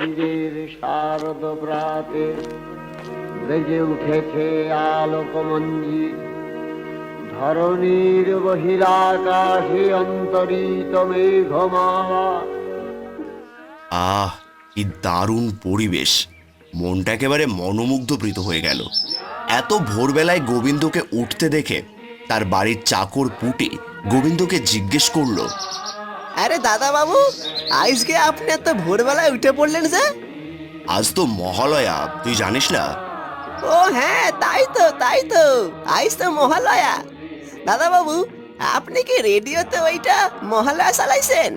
আশ্বিরের শারদ প্রাতে বেজে উঠেছে আলোকমঞ্জির ধরণীর বহিরাকাশে অন্তরিত মেঘমালা। আহ, কি দারুণ পরিবেশ। মনটা একেবারে মনোমুগ্ধপ্রীত হয়ে গেল। এত ভোরবেলায় গোবিন্দকে উঠতে দেখে তার বাড়ির চাকর পুটি গোবিন্দকে জিজ্ঞেস করল আরে দাদা বাবু আজকে আপনি এত ভোরবেলায় উঠে পড়লেন যে? আজ তো মহালয়া তুই জানিস না? ও হ্যাঁ তাই তো তাই তো আজ তো মহালয়া। দাদা বাবু আপনি কি রেডিওতে ওইটা মহালয়া চালাইছেন?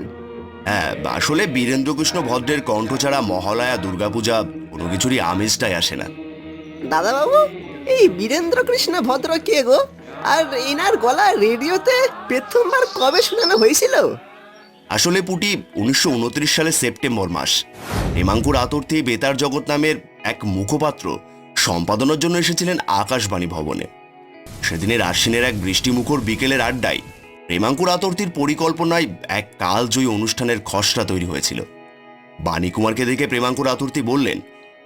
হ্যাঁ আসলে বীরেন্দ্রকৃষ্ণ ভদ্রের কণ্ঠ ছাড়া মহালয়া দুর্গাপূজা কোনো কিছুরই আমেজটাই আসে না। দাদা বাবু এই বীরেন্দ্র কৃষ্ণ ভদ্র কে গো? আর এনার গলা রেডিওতে প্রথমবার কবে শোনানো হয়েছিল? আসলে পুটি, উনিশশো সালে সেপ্টেম্বর মাস। হেমাঙ্কুর আতর্থী বেতার জগৎ নামের এক মুখপাত্র সম্পাদনার জন্য এসেছিলেন আকাশবাণী ভবনে। সেদিনের আশ্বিনের এক বৃষ্টিমুখর বিকেলের আড্ডায় প্রেমাঙ্কুর আতর্থীর পরিকল্পনায় এক কালজয়ী অনুষ্ঠানের খসড়া তৈরি হয়েছিল। বাণীকুমারকে দেখে প্রেমাঙ্কুর আতর্থী বললেন,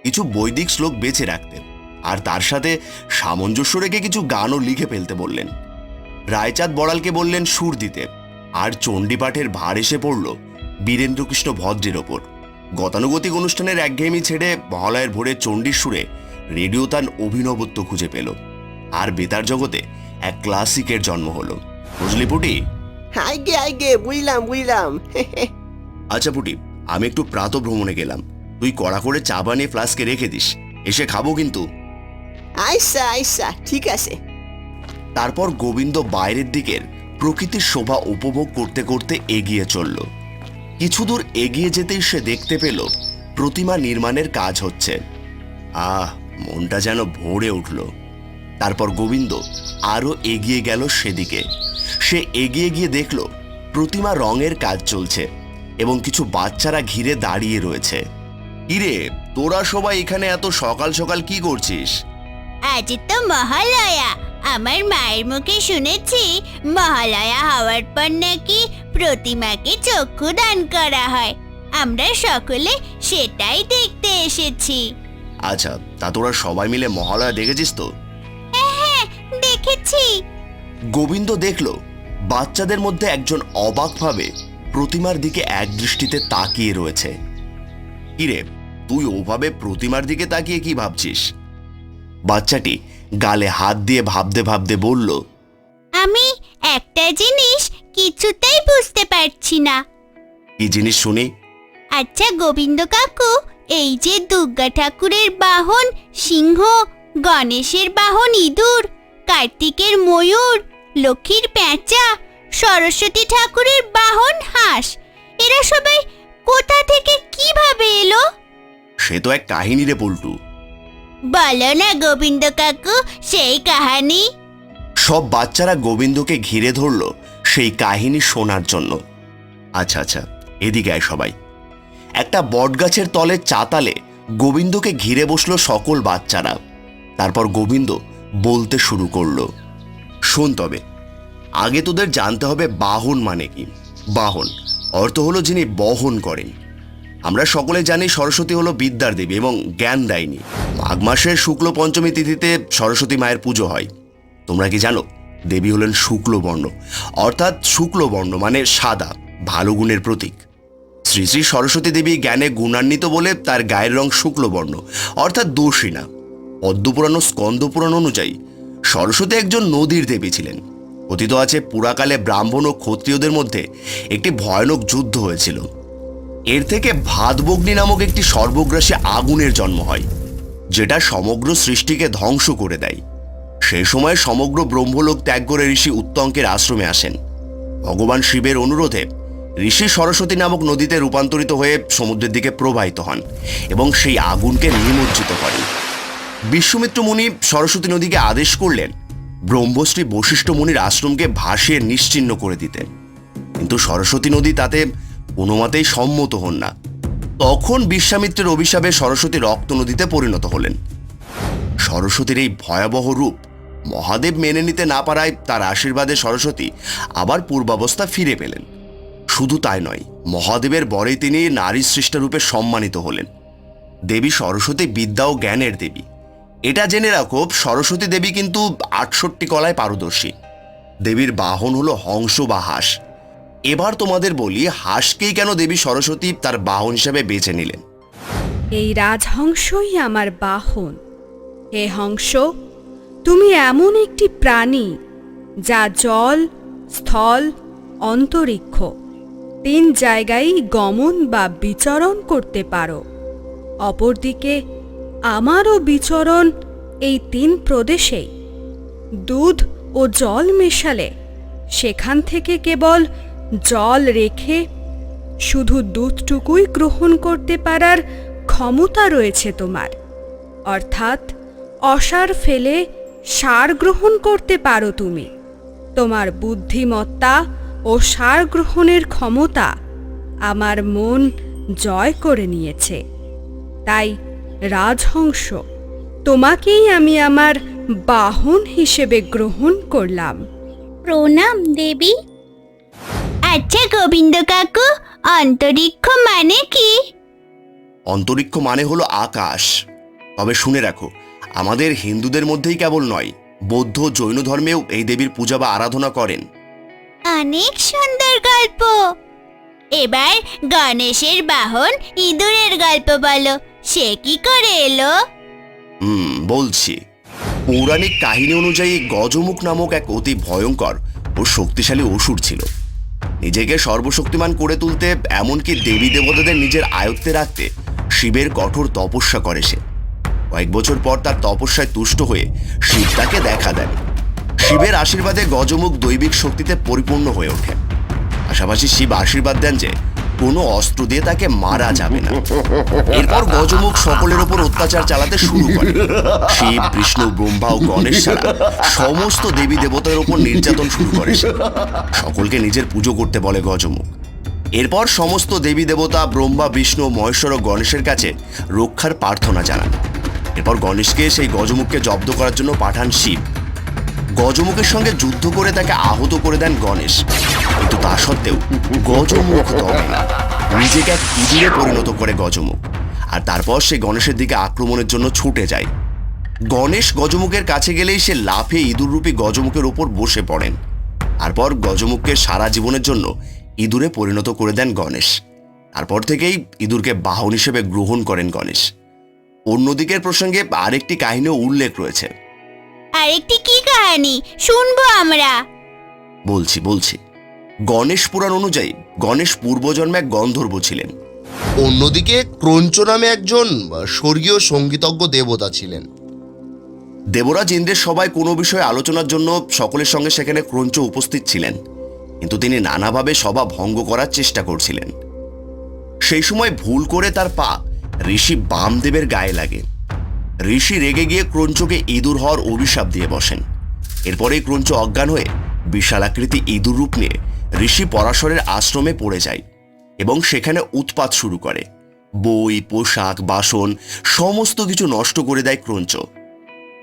কিছু বৈদিক শ্লোক বেছে রাখতে। আর তার সাথে সামঞ্জস্য রেখে কিছু গানও লিখে ফেলতে বললেন। রায়চাঁদ বড়ালকে বললেন, সুর দিতে। আর চণ্ডীপাঠের ভার এসে পড়ল বীরেন্দ্রকৃষ্ণ ভদ্রের ওপর। গতানুগতিক অনুষ্ঠানের একঘেয়েমি ছেড়ে মহালয়ের ভোরে চণ্ডীর সুরে রেডিও তার অভিনবত্ব খুঁজে পেল। আর বেতার জগতে এক ক্লাসিকের জন্ম হলো। বুঝলি পুটি? আইগে আইগে বুঝলাম বুঝলাম। আচ্ছা পুটি আমি একটু প্রাত ভ্রমণে গেলাম। তুই কড়া করে চা বানিয়ে ফ্লাস্কে রেখে দিস। এসে খাব কিন্তু। আইসা আইসা ঠিক আছে। তারপর গোবিন্দ বাইরের দিকের প্রকৃতির শোভা উপভোগ করতে করতে এগিয়ে চলল। কিছু দূর এগিয়ে যেতেই সে দেখতে পেল প্রতিমা নির্মাণের কাজ হচ্ছে। আহ, মনটা যেন ভরে উঠল। তারপর গোবিন্দ আরও এগিয়ে গেল সেদিকে। সে এগিয়ে গিয়ে দেখল প্রতিমা রঙের কাজ চলছে এবং কিছু বাচ্চারা ঘিরে দাঁড়িয়ে রয়েছে। ইরে তোরা সবাই এখানে এত সকাল সকাল কি করছিস? আজ তো মহালয়া। আমার মায়ের মুখে শুনেছি মহালয়া হওয়ার পর নাকি প্রতিমাকে চক্ষু দান করা হয়। আমরা সকলে সেটাই দেখতে এসেছি। আচ্ছা তা তোরা সবাই মিলে মহালয়া দেখেছিস তো? হ্যাঁ দেখেছি। গোবিন্দ দেখল বাচ্চাদের মধ্যে একজন অবাকভাবে প্রতিমার দিকে এক দৃষ্টিতে তাকিয়ে রয়েছে। কিরে তুই ওভাবে প্রতিমার দিকে তাকিয়ে কি ভাবছিস? বাচ্চাটি গালে হাত দিয়ে ভাবতে ভাবতে বলল আমি একটা জিনিস কিছুতেই বুঝতে পারছি না। কি জিনিস শুনি? আচ্ছা গোবিন্দ কাকু এই যে দুর্গা ঠাকুরের বাহন সিংহ গণেশের বাহন ইঁদুর কার্তিকের ময়ূর লক্ষ্মীর পেঁচা সরস্বতী ঠাকুরের বাহন হাঁস এরা সবাই কোথা থেকে কীভাবে এলো? সে তো এক কাহিনী রে পল্টু। বলো না গোবিন্দ কাকু, সেই কাহানি? সব বাচ্চারা গোবিন্দকে ঘিরে ধরল সেই কাহিনী শোনার জন্য। আচ্ছা আচ্ছা এদিকে আয় সবাই। একটা বটগাছের তলে চাতালে গোবিন্দকে ঘিরে বসল সকল বাচ্চারা। তারপর গোবিন্দ বলতে শুরু করল, শোন তবে, আগে তোদের জানতে হবে বাহন মানে কি? বাহন, অর্থ হলো যিনি বহন করেন। আমরা সকলে জানি সরস্বতী হলো বিদ্যার দেবী এবং জ্ঞান দেয়নি। মাঘ মাসের শুক্ল পঞ্চমী তিথিতে সরস্বতী মায়ের পুজো হয়। তোমরা কি জানো? দেবী হলেন শুক্লবর্ণ, অর্থাৎ শুক্লবর্ণ মানে সাদা, ভালো গুণের প্রতীক। শ্রী শ্রী সরস্বতী দেবী জ্ঞানে গুণান্বিত বলে তার গায়ের রং শুক্লবর্ণ, অর্থাৎ দোষী না। পদ্মপুরাণ ও স্কন্দপুরাণ অনুযায়ী সরস্বতী একজন নদীর দেবী ছিলেন। কথিত আছে পুরাকালে ব্রাহ্মণ ও ক্ষত্রিয়দের মধ্যে একটি ভয়ানক যুদ্ধ হয়েছিল। এর থেকে ভাতবগ্নি নামক একটি সর্বগ্রাসী আগুনের জন্ম হয়, যেটা সমগ্র সৃষ্টিকে ধ্বংস করে দেয়। সেই সময় সমগ্র ব্রহ্মলোক ত্যাগ করে ঋষি উত্তঙ্কের আশ্রমে আসেন। ভগবান শিবের অনুরোধে ঋষি সরস্বতী নামক নদীতে রূপান্তরিত হয়ে সমুদ্রের দিকে প্রবাহিত হন এবং সেই আগুনকে নিমজ্জিত করেন। বিশ্বমিত্র মুনি সরস্বতী নদীকে আদেশ করলেন, ব্রহ্মশ্রী বশিষ্ঠ মুনির আশ্রমকে ভাসিয়ে নিশ্চিহ্ন করে দিতেন কিন্তু সরস্বতী নদী তাতে কোনো মতেই সম্মত হন না। তখন বিশ্বামিত্রের অভিশাপে সরস্বতী রক্ত নদীতে পরিণত হলেন। সরস্বতীর এই ভয়াবহ রূপ মহাদেব মেনে নিতে না পারায় তার আশীর্বাদে সরস্বতী আবার পূর্বাবস্থা ফিরে পেলেন। শুধু তাই নয়, মহাদেবের বরে তিনি নারী সৃষ্টা রূপে সম্মানিত হলেন। দেবী সরস্বতী বিদ্যা ও জ্ঞানের দেবী। এটা জেনে রাখো, সরস্বতী দেবী কিন্তু আটষট্টি কলায় পারদর্শী। দেবীর বাহন হলো হংস বা হাঁস। এবার তোমাদের বলি, হাঁসকেই কেন দেবী সরস্বতী তার বাহন হিসাবে বেছে নিলেন? এই রাজহংসই আমার বাহন। হে হংস, তুমি এমন একটি প্রাণী যা জল, স্থল, অন্তরিক্ষ, তিন জায়গায় গমন বা বিচরণ করতে পারো। অপরদিকে আমারও বিচরণ এই তিন প্রদেশেই। দুধ ও জল মেশালে সেখান থেকে কেবল জল রেখে শুধু দুধটুকুই গ্রহণ করতে পারার ক্ষমতা রয়েছে তোমার। অর্থাৎ অসার ফেলে সার গ্রহণ করতে পারো তুমি। তোমার বুদ্ধিমত্তা ও সার গ্রহণের ক্ষমতা আমার মন জয় করে নিয়েছে। তাই রাজহংস, তোমাকেই আমি আমার বাহন হিসেবে গ্রহণ করলাম। প্রণাম, দেবী। আচ্ছা গোবিন্দ কাকু অন্তরিক্ষ মানে কি? অন্তরিক্ষ মানে হলো আকাশ। তবে শুনে রাখো আমাদের হিন্দুদের মধ্যেই কেবল নয় বৌদ্ধ জৈন ধর্মেও এই দেবীর পূজা বা আরাধনা করেন। অনেক সুন্দর গল্প। এবার গণেশের বাহন ইঁদুরের গল্প বলো সে কি করে এলো? হুম বলছি। পৌরাণিক কাহিনী অনুযায়ী গজমুখ নামক এক অতি ভয়ঙ্কর ও শক্তিশালী অসুর ছিল। নিজেকে সর্বশক্তিমান করে তুলতে, এমনকি দেবী দেবতাদের নিজের আয়ত্তে রাখতে শিবের কঠোর তপস্যা করে সে। কয়েক বছর পর তার তপস্যায় তুষ্ট হয়ে শিব তাকে দেখা দেন। শিবের আশীর্বাদে গজমুখ দৈবিক শক্তিতে পরিপূর্ণ হয়ে ওঠে পাশাপাশি শিব আশীর্বাদ দেন যে কোনো অস্ত্র দিয়ে তাকে মারা যাবে না। এরপর গজমুখ সকলের ওপর অত্যাচার চালাতে শুরু করে। শিব, বিষ্ণু, ব্রহ্মা ও গণেশ ছাড়া সমস্ত দেবী দেবতার উপর নির্যাতন শুরু করে সকলকে নিজের পুজো করতে বলে গজমুখ এরপর সমস্ত দেবী দেবতা, ব্রহ্মা, বিষ্ণু, মহেশ্বর ও গণেশের কাছে রক্ষার প্রার্থনা জানান। এরপর গণেশকে সেই গজমুখকে জব্দ করার জন্য পাঠান শিব। গজমুখের সঙ্গে যুদ্ধ করে তাকে আহত করে দেন গণেশ। কিন্তু তা সত্ত্বেও গজমুখ দমে না। নিজেকে এক ইঁদুরে পরিণত করে গজমুখ। আর তারপর সে গণেশের দিকে আক্রমণের জন্য ছুটে যায়। গণেশ গজমুখের কাছে গেলেই সে লাফে ইঁদুররূপী গজমুখের ওপর বসে পড়েন। তারপর গজমুখকে সারা জীবনের জন্য ইঁদুরে পরিণত করে দেন গণেশ। তারপর থেকেই ইঁদুরকে বাহন হিসেবে গ্রহণ করেন গণেশ। অন্যদিকের প্রসঙ্গে আরেকটি কাহিনীও উল্লেখ রয়েছে। আরেকটি কি কাহিনী? শুনব আমরা। বলছি বলছি। গণেশ পুরাণ অনুযায়ী গণেশ পূর্বজন্মে এক গন্ধর্ব ছিলেন। অন্যদিকে ক্রঞ্চ নামে একজন স্বর্গীয় সঙ্গীতজ্ঞ দেবতা ছিলেন। দেবরাজ ইন্দ্রের সবাই কোনো বিষয়ে আলোচনার জন্য সকলের সঙ্গে সেখানে ক্রঞ্চ উপস্থিত ছিলেন। কিন্তু তিনি নানাভাবে সভা ভঙ্গ করার চেষ্টা করছিলেন। সেই সময় ভুল করে তার পা ঋষি বামদেবের গায়ে লাগে। ঋষি রেগে গিয়ে ক্রঞ্চকে ইঁদুর হওয়ার অভিশাপ দিয়ে বসেন। এরপরেই ক্রঞ্চ অজ্ঞান হয়ে বিশালাকৃতি ইঁদুর রূপ নিয়ে ঋষি পরাশরের আশ্রমে পড়ে যায় এবং সেখানে উৎপাত শুরু করে। বই, পোশাক, বাসন, সমস্ত কিছু নষ্ট করে দেয় ক্রঞ্চ।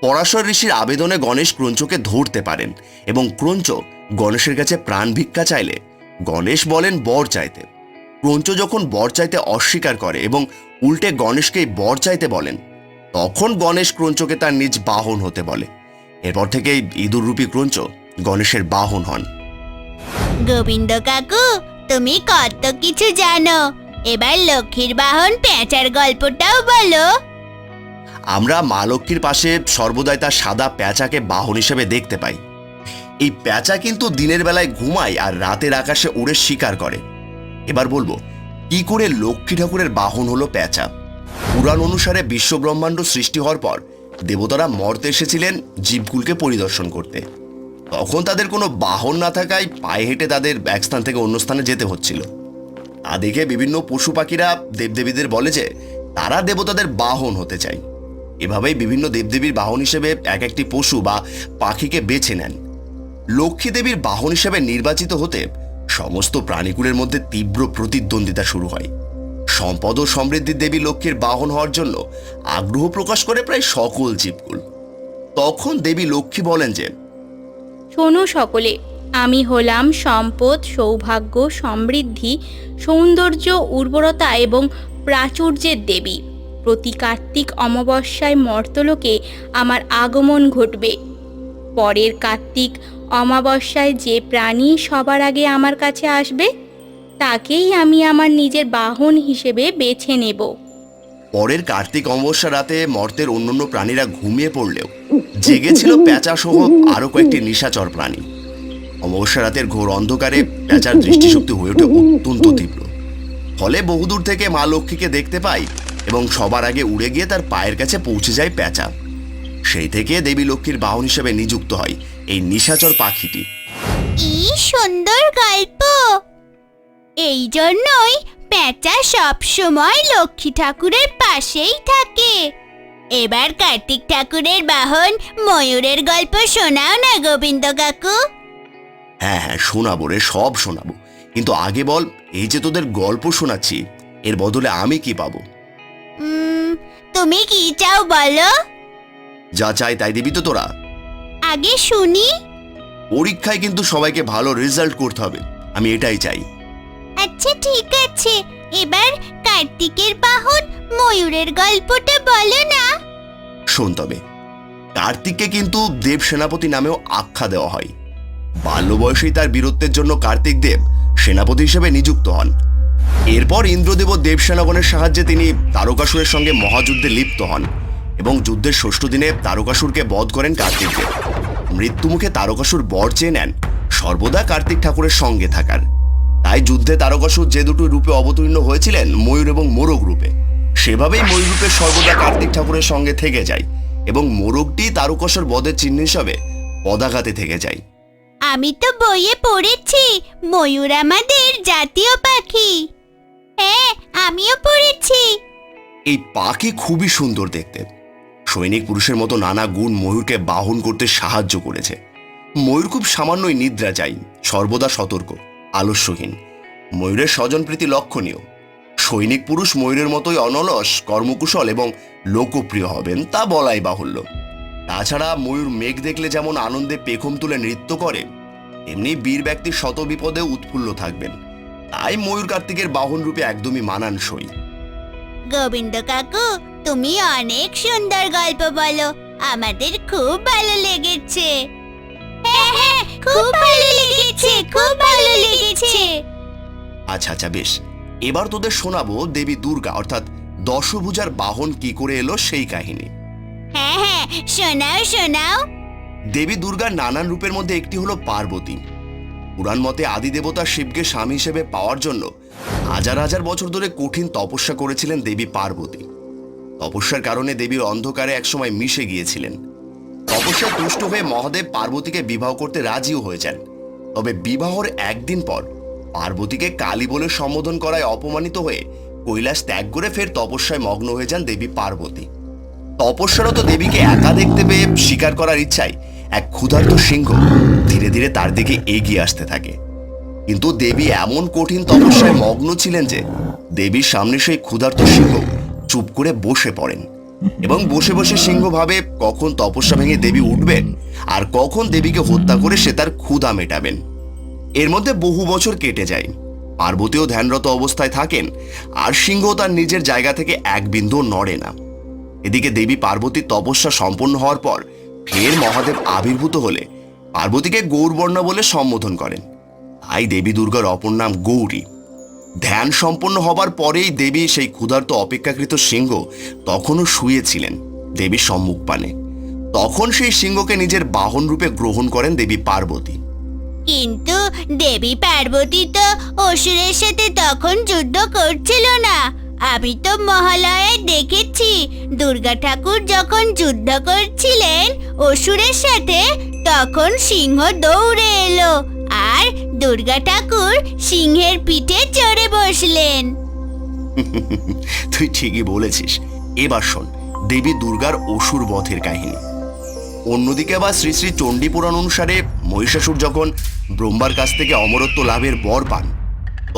পরাশর ঋষির আবেদনে গণেশ ক্রঞ্চকে ধরতে পারেন এবং ক্রঞ্চ গণেশের কাছে প্রাণ ভিক্ষা চাইলে গণেশ বলেন বর চাইতে। ক্রঞ্চ যখন বর চাইতে অস্বীকার করে এবং উল্টে গণেশকেই বর চাইতে বলেন তখন গণেশ ক্রঞ্চকে তার নিজ বাহন হতে বলে। এরপর থেকেই ইঁদুররূপী ক্রঞ্চ গণেশের বাহন হন। গোবিন্দ কাকু তুমি কত কিছু জানো? এবার লক্ষ্মীর বাহন পেঁচার গল্পটাও বলো। আমরা মা লক্ষ্মীর পাশে সর্বদাই তার সাদা প্যাঁচাকে বাহন হিসেবে দেখতে পাই। এই প্যাঁচা কিন্তু দিনের বেলায় ঘুমায় আর রাতের আকাশে উড়ে শিকার করে। এবার বলব কি করে লক্ষ্মী ঠাকুরের বাহন হলো প্যাঁচা পুরাণ অনুসারে বিশ্বব্রহ্মাণ্ড সৃষ্টি হওয়ার পর দেবতারা মর্তে এসেছিলেন জীবকুলকে পরিদর্শন করতে। তখন তাদের কোনো বাহন না থাকায় পায়ে হেঁটে তাদের এক স্থান থেকে অন্য স্থানে যেতে হচ্ছিল। তা দেখে বিভিন্ন পশু পাখিরা দেবদেবীদের বলে যে, তারা দেবতাদের বাহন হতে চায়। এভাবেই বিভিন্ন দেবদেবীর বাহন হিসেবে এক একটি পশু বা পাখিকে বেছে নেন। লক্ষ্মী দেবীর বাহন হিসেবে নির্বাচিত হতে সমস্ত প্রাণীকুলের মধ্যে তীব্র প্রতিদ্বন্দ্বিতা শুরু হয়। সম্পদ ও সমৃদ্ধির দেবী লক্ষ্মীর বাহন হওয়ার জন্য আগ্রহ প্রকাশ করে প্রায় সকল জীবকুল। তখন দেবী লক্ষ্মী বলেন যে, শোনো সকলে, আমি হলাম সম্পদ, সৌভাগ্য, সমৃদ্ধি, সৌন্দর্য, উর্বরতা এবং প্রাচুর্যের দেবী। প্রতি কার্তিক অমাবস্যায় মর্তলোকে আমার আগমন ঘটবে। পরের কার্তিক অমাবস্যায় যে প্রাণী সবার আগে আমার কাছে আসবে তাকেই আমি আমার নিজের বাহন হিসেবে বেছে নেব। পরের কার্তিক অমাবস্যা রাতে মর্তের অন্যান্য প্রাণীরা ঘুমিয়ে পড়লেও জেগেছিল প্যাঁচা সহ আরও কয়েকটি নিশাচর প্রাণী। অমাবস্যা রাতের ঘোর অন্ধকারে প্যাঁচার দৃষ্টিশক্তি হয়ে ওঠে অত্যন্ত তীব্র। ফলে বহুদূর থেকে মা লক্ষ্মীকে দেখতে পাই এবং সবার আগে উড়ে গিয়ে তার পায়ের কাছে পৌঁছে যায় প্যাঁচা। সেই থেকে দেবী লক্ষ্মীর বাহন হিসেবে নিযুক্ত হয় এই নিশাচর পাখিটি। কি সুন্দর গল্প! এই জন্যই প্যাঁচা সব সময় লক্ষ্মী ঠাকুরের পাশেই থাকে। এবার কার্তিক ঠাকুরের বাহন ময়ূরের গল্প শোনাও না গোবিন্দ কাকু। হ্যাঁ হ্যাঁ শোনাবো রে সব শোনাবো। কিন্তু আগে বল এই যে তোদের গল্প শোনাচ্ছি এর বদলে আমি কি পাবো? উম, তুমি কি চাও বলো? যা চাই তাই দিবি তো তোরা। আগে শুনি। পরীক্ষায় কিন্তু সবাইকে ভালো রেজাল্ট করতে হবে আমি এটাই চাই। আচ্ছা ঠিক আছে। এবার কার্তিকের বাহন ময়ূরের গল্পটা বলো না। শোন তবে, কার্তিককে কিন্তু দেব সেনাপতি নামেও আখ্যা দেওয়া হয়। বাল্য বয়সেই তার বীরত্বের জন্য কার্তিক দেব সেনাপতি হিসেবে নিযুক্ত হন। এরপর ইন্দ্রদেব দেব সেনাগণের সাহায্যে তিনি তারকাসুরের সঙ্গে মহাযুদ্ধে লিপ্ত হন এবং যুদ্ধের ষষ্ঠ দিনে তারকাসুরকে বধ করেন কার্তিক দেব। মৃত্যুমুখে তারকাসুর বর চেয়ে নেন। সর্বদা কার্তিক ঠাকুরের সঙ্গে থাকার। তাই যুদ্ধে তারকাসুর যে দুটো রূপে অবতীর্ণ হয়েছিলেন ময়ূর এবং মোরগ রূপে। সেভাবেই ময়ূর রূপে সর্বদা কার্তিক ঠাকুরের সঙ্গে থেকে যায় এবং মোরগটি তারকাসুর বধের চিহ্ন হিসাবে পদাঘাতে থেকে যায়। আমি তো বইয়ে পড়েছি ময়ূর আমাদের জাতীয় পাখি। হ্যাঁ আমিও পড়েছি। এই পাখি খুবই সুন্দর দেখতে। সৈনিক পুরুষের মতো নানা গুণ ময়ূরকে বাহন করতে সাহায্য করেছে। ময়ূর খুব সামান্যই নিদ্রা চাই সর্বদা সতর্ক আলস্যহীন। ময়ূরের স্বজনপ্রীতি লক্ষণীয়। সৈনিক পুরুষ ময়ূরের মতোই অনলস, কর্মকুশল এবং লোকপ্রিয় হবেন তা বলাই বাহুল্য। তাছাড়া ময়ূর মেঘ দেখলে যেমন আনন্দে পেখম তুলে নৃত্য করে এমনি বীর ব্যক্তির শত বিপদে উৎফুল্ল থাকবেন। তাই ময়ূর কার্তিকের বাহন রূপে একদমই মানানসই। গোবিন্দ কাকু, তুমি অনেক সুন্দর গল্প বলো। আমাদের খুব ভালো লেগেছে। হ্যাঁ হ্যাঁ খুব ভালো লেগেছে, খুব ভালো লেগেছে। আচ্ছা আচ্ছা বেশ। এবার তোদের শোনাবো দেবী দুর্গা অর্থাৎ দশভুজার বাহন কি করে এলো সেই কাহিনী। হ্যাঁ হ্যাঁ শোনাও শোনাও। দেবী দুর্গার নানান রূপের মধ্যে একটি হলো পার্বতী। পুরাণ মতে আদি দেবতা শিবকে স্বামী হিসেবে পাওয়ার জন্য হাজার হাজার বছর ধরে কঠিন তপস্যা করেছিলেন দেবী পার্বতী। তপস্যার কারণে দেবীর অন্ধকারে একসময় মিশে গিয়েছিলেন। তপস্যায় তুষ্ট হয়ে মহাদেব পার্বতীকে বিবাহ করতে রাজিও হয়ে যান তবে বিবাহর একদিন পর পার্বতীকে কালী বলে সম্বোধন করায় অপমানিত হয়ে কৈলাস ত্যাগ করে ফের তপস্যায় মগ্ন হয়ে যান দেবী পার্বতী। তপস্যারত দেবীকে একা দেখতে পেয়ে স্বীকার করার ইচ্ছায় এক ক্ষুধার্ত সিংহ ধীরে ধীরে তার দিকে এগিয়ে আসতে থাকে। কিন্তু দেবী এমন কঠিন তপস্যায় মগ্ন ছিলেন যে দেবীর সামনে সেই ক্ষুধার্ত সিংহ চুপ করে বসে পড়েন এবং বসে বসে সিংহ ভাবে কখন তপস্যা ভেঙে দেবী উঠবেন আর কখন দেবীকে হত্যা করে সে তার ক্ষুধা মেটাবেন। এর মধ্যে বহু বছর কেটে যায়। পার্বতীও ধ্যানরত অবস্থায় থাকেন, আর সিংহ তার নিজের জায়গা থেকে এক বিন্দু নড়ে না। এদিকে দেবী পার্বতীর তপস্যা সম্পন্ন হওয়ার পর ফের মহাদেব আবির্ভূত হলে পার্বতীকে গৌরবর্ণা বলে সম্বোধন করেন। তাই দেবী দুর্গার অপর নাম গৌরী। ধ্যান সম্পন্ন হবার পরেই দেবী সেই ক্ষুধার্ত অপেক্ষাকৃত সিংহ তখনও শুয়েছিলেন দেবীর সম্মুখ পানে। তখন সেই সিংহকে নিজের বাহন রূপে গ্রহণ করেন দেবী পার্বতী। কিন্তু দেবী পার্বতী তো অসুরের সাথে তখন যুদ্ধ করছিল না। আমি তো মহালয়ে দেখেছি, দুর্গা ঠাকুর যখন যুদ্ধ করছিলেন অসুরের সাথে, তখন সিংহ দৌড়ে এলো আর দুর্গা ঠাকুর সিংহের পিঠে চড়ে বসলেন। তুই ঠিকই বলেছিস। এবার শোন, দেবী দুর্গার অসুর বধের কাহিনী। অন্যদিকে আবার শ্রী শ্রী চণ্ডী পুরাণ অনুসারে মহিষাসুর যখন ব্রহ্মার কাছ থেকে অমরত্ব লাভের বর পান,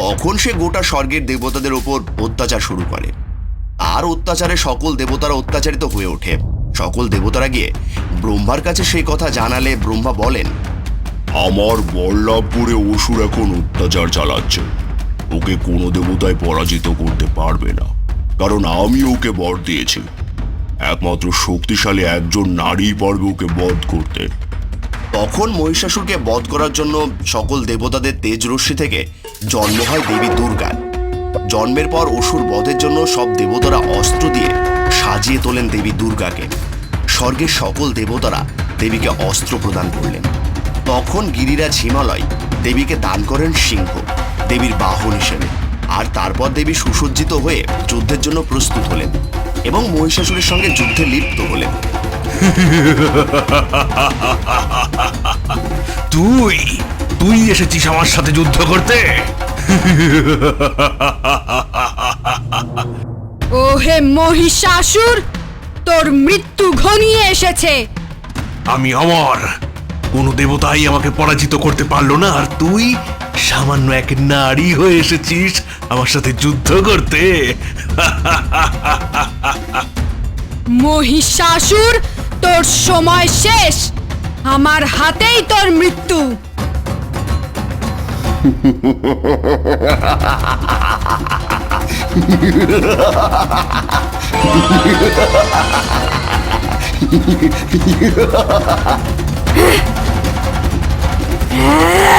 তখন সে গোটা স্বর্গের দেবতাদের ওপর অত্যাচার শুরু করে। আর অত্যাচারে সকল দেবতারা অত্যাচারিত হয়ে ওঠে। সকল দেবতারা গিয়ে ব্রহ্মার কাছে সেই কথা জানালে ব্রহ্মা বলেন, আমার বল্লভপুরে অসুর এখন অত্যাচার চালাচ্ছে। ওকে কোনো দেবতায় পরাজিত করতে পারবে না, কারণ আমি ওকে বর দিয়েছি। একমাত্র শক্তিশালী একজন নারী পারবে ওকে বধ করতে। তখন মহিষাসুরকে বধ করার জন্য সকল দেবতাদের তেজ রশ্মি থেকে জন্ম হয় দেবী দুর্গার। জন্মের পর অসুর বধের জন্য সব দেবতারা অস্ত্র দিয়ে সাজিয়ে তোলেন দেবী দুর্গাকে। স্বর্গের সকল দেবতারা দেবীকে অস্ত্র প্রদান করলেন। তখন গিরিরাজ হিমালয় দেবীকে দান করেন সিংহ, দেবীর বাহন হিসেবে। আর তারপর দেবী সুসজ্জিত হয়ে যুদ্ধের জন্য প্রস্তুত হলেন এবং মহিষাসুরের সঙ্গে যুদ্ধে লিপ্ত হলেন। তুই তুই এসেছিস আমার সাথে যুদ্ধ করতে? ও হে মহিষাসুর তোর মৃত্যু ঘনিয়ে এসেছে। আমি অমর। কোনো দেবতাই আমাকে পরাজিত করতে পারল না আর তুই সামান্য এক নারী হয়ে এসেছিস আমার সাথে যুদ্ধ করতে। মহিষাসুর তোর সময় শেষ। আমার হাতেই তোর মৃত্যু।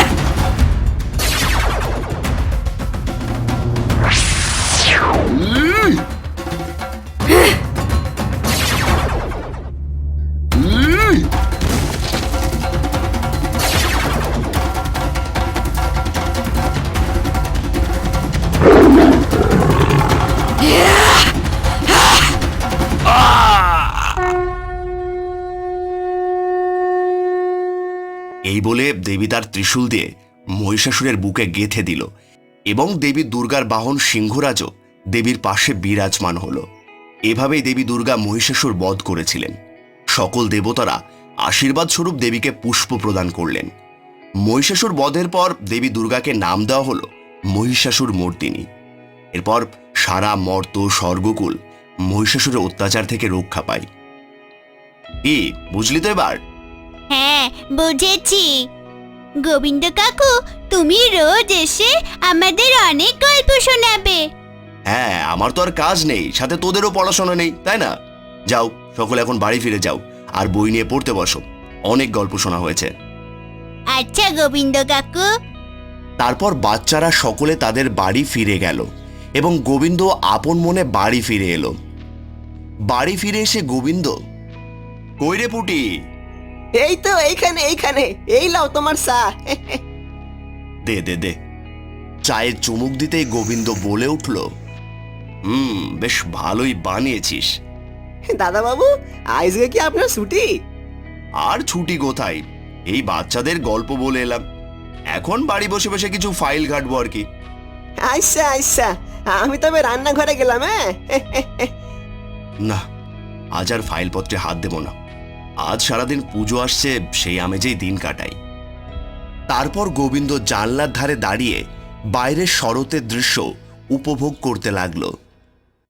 এই বলে দেবী তার ত্রিশূল দিয়ে মহিষাসুরের বুকে গেথে দিল এবং দেবী দুর্গার বাহন সিংহরাজও দেবীর পাশে বিরাজমান হল। এভাবেই দেবী দুর্গা মহিষাসুর বধ করেছিলেন। সকল দেবতারা আশীর্বাদ স্বরূপ দেবীকে পুষ্প প্রদান করলেন। মহিষাসুর বধের পর দেবী দুর্গাকে নাম দেওয়া হল মহিষাসুর মূর্তিনী এরপর সারা মর্ত স্বর্গকুল মহিষাসুরের অত্যাচার থেকে রক্ষা পায়। কি, বুঝলি তো এবার? হ্যাঁ বুঝেছি। গোবিন্দ কাকু তুমি রোজ এসে আমাদের অনেক গল্প শোনাবে। হ্যাঁ আমার তো আর কাজ নেই সাথে তোদেরও পড়াশোনা নেই তাই না? যাও সকলে এখন বাড়ি ফিরে যাও আর বই নিয়ে পড়তে বসো অনেক গল্প শোনা হয়েছে। আচ্ছা গোবিন্দ কাকু। তারপর বাচ্চারা সকলে তাদের বাড়ি ফিরে গেল এবং গোবিন্দ আপন মনে বাড়ি ফিরে এলো। বাড়ি ফিরে এসে গোবিন্দ কই রে পুটি? এই তো এইখানে এইখানে। এই লাও তোমার চা। দে দে দে। চায়ের চুমুক দিতেই গোবিন্দ বলে উঠল হুম বেশ ভালোই বানিয়েছিস। দাদা বাবু আজকে কি আপনার ছুটি? আর ছুটি কোথায়? এই বাচ্চাদের গল্প বলে এলাম। এখন বাড়ি বসে বসে কিছু ফাইল ঘাটবো আর কি। আচ্ছা আচ্ছা আমি তবে রান্নাঘরে গেলাম হ্যাঁ? না আজ আর ফাইলপত্রে হাত দেব না। আজ সারাদিন পুজো আসছে, সেই আমেজেই দিন কাটাই। তারপর গোবিন্দ জানলার ধারে দাঁড়িয়ে বাইরের শরতের দৃশ্য উপভোগ করতে লাগল।